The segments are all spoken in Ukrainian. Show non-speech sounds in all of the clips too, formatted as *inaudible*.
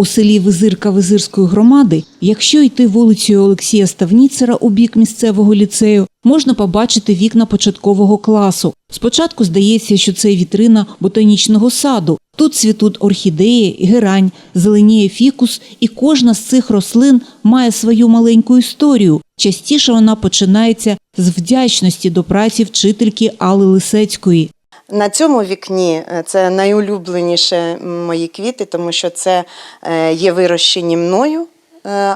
У селі Визирка Визирської громади, якщо йти вулицею Олексія Ставніцера у бік місцевого ліцею, можна побачити вікна початкового класу. Спочатку здається, що це вітрина ботанічного саду. Тут цвітуть орхідеї, герань, зеленіє фікус, і кожна з цих рослин має свою маленьку історію. Частіше вона починається з вдячності до праці вчительки Алли Лисецької. На цьому вікні е, це найулюбленіше мої квіти, тому що це е, є вирощені мною,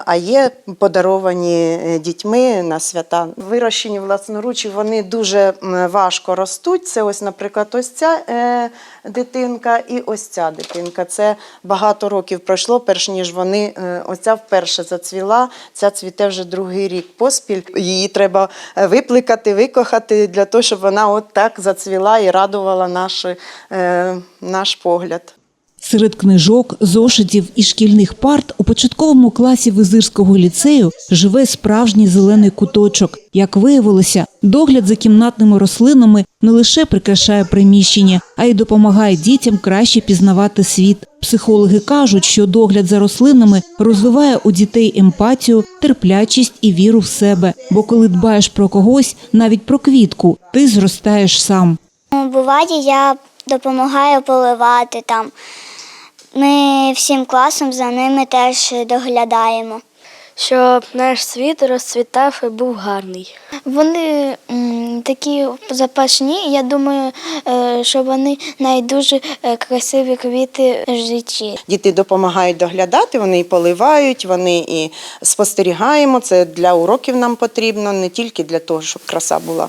а є подаровані е, дітьми на свята. Вирощені власноруч, вони дуже важко ростуть. Це ось, наприклад, ось ця е, дитинка і ось ця дитинка. Це багато років пройшло, перш ніж вони е, ось ця вперше зацвіла. Ця цвіте вже другий рік поспіль. Її треба е, випликати, викохати для того, щоб вона от так зацвіла і радувала наш, е, наш погляд. Серед книжок, зошитів і шкільних парт у початковому класі Визирського ліцею живе справжній зелений куточок. Як виявилося, догляд за кімнатними рослинами не лише прикрашає приміщення, а й допомагає дітям краще пізнавати світ. Психологи кажуть, що догляд за рослинами розвиває у дітей емпатію, терплячість і віру в себе. Бо коли дбаєш про когось, навіть про квітку, ти зростаєш сам. Буває, я допомагаю поливати там. Ми всім класом за ними теж доглядаємо. щоб наш світ розцвітав і був гарний. Вони м, такі запашні. Я думаю, е, що вони найдуже красиві квіти в житті. Діти допомагають доглядати, вони і поливають, вони і спостерігаємо. Це для уроків нам потрібно, не тільки для того, щоб краса була.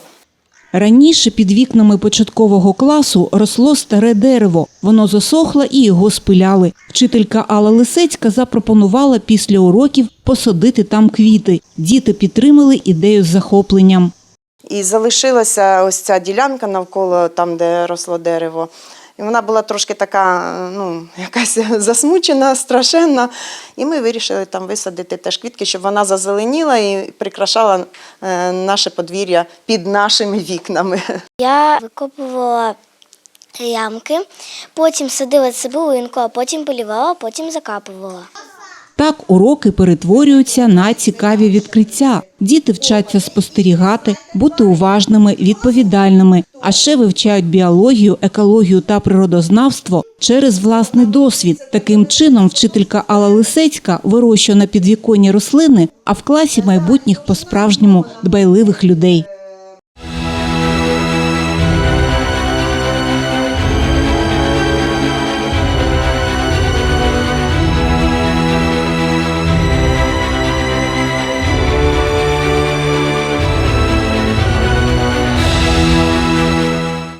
Раніше під вікнами початкового класу росло старе дерево. Воно засохло і його спиляли. Вчителька Алла Лисецька запропонувала після уроків посадити там квіти. Діти підтримали ідею з захопленням. І залишилася ось ця ділянка навколо там, де росло дерево. І вона була трошки така, ну, якась *laughs* засмучена, страшенна. І ми вирішили там висадити теж квітки, щоб вона зазеленіла і прикрашала е, наше подвір'я під нашими вікнами. *laughs* Я викопувала ямки, потім садила цибулинку, а потім полівала, а потім закапувала. Так уроки перетворюються на цікаві відкриття. Діти вчаться спостерігати, бути уважними, відповідальними, а ще вивчають біологію, екологію та природознавство через власний досвід. Таким чином, вчителька Алла Лисецька вирощує на підвіконні рослини, а в класі майбутніх по-справжньому дбайливих людей.